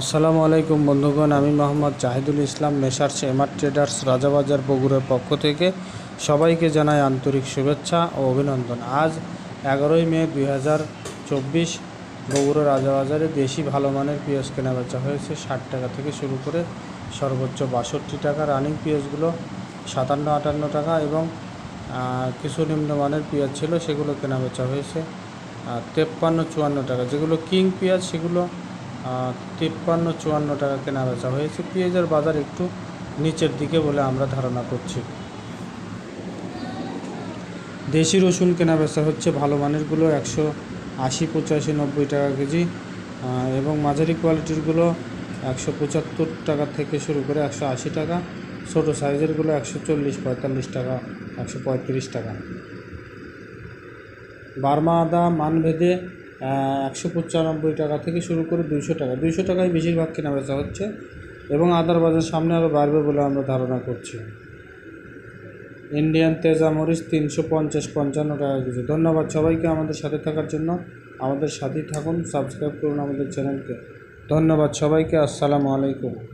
আসসালামু আলাইকুম বন্ধুগণ, আমি Mohammad Zahidul Islam Messrs MR traders Rajabazar বগুড়ার পক্ষ থেকে সবাইকে জানাই আন্তরিক শুভেচ্ছা ও অভিনন্দন। আজ এগারোই মে দুই হাজার চব্বিশ, বগুড়া রাজাবাজারে দেশি ভালো মানের পেঁয়াজ কেনাবেচা হয়েছে। ষাট টাকা থেকে শুরু করে সর্বোচ্চ বাষট্টি টাকা, রানিং পেঁয়াজগুলো সাতান্ন, আটান্ন টাকা এবং কিছু নিম্নমানের পেঁয়াজ ছিল সেগুলো কেনাবেচা হয়েছে। তেপ্পান্ন, চুয়ান্ন টাকা। যেগুলো কিং পেঁয়াজ সেগুলো তিপ্পান্ন, চুয়ান্ন টাকা কেনা বেচা হয়েছে। পেঁয়াজের বাজার একটু নিচের দিকে বলে আমরা ধারণা করছি। দেশি রসুন কেনা বেচা হচ্ছে ভালো মানেরগুলো একশো আশি, পঁচাশি, নব্বই টাকা কেজি এবং মাঝারি কোয়ালিটিরগুলো একশো পঁচাত্তর টাকা থেকে শুরু করে একশো আশি টাকা, ছোটো সাইজেরগুলো একশো চল্লিশ, পঁয়তাল্লিশ টাকা, একশো পঁয়ত্রিশ টাকা। বার্মা আদা, মানভেদে একশো পঁচানব্বই টাকা থেকে শুরু করে দুইশো টাকা। দুইশো টাকায় বেশিরভাগ কেনা বেচা হচ্ছে এবং আদার বাজার সামনে আরও বাড়বে বলে আমরা ধারণা করছি। ইন্ডিয়ান তেজা মরিচ তিনশো পঞ্চাশ পঞ্চান্ন টাকা কেজি। ধন্যবাদ সবাইকে আমাদের সাথে থাকার জন্য। আমাদের সাথেই থাকুন, সাবস্ক্রাইব করুন আমাদের চ্যানেলকে। ধন্যবাদ সবাইকে, আসসালামু আলাইকুম।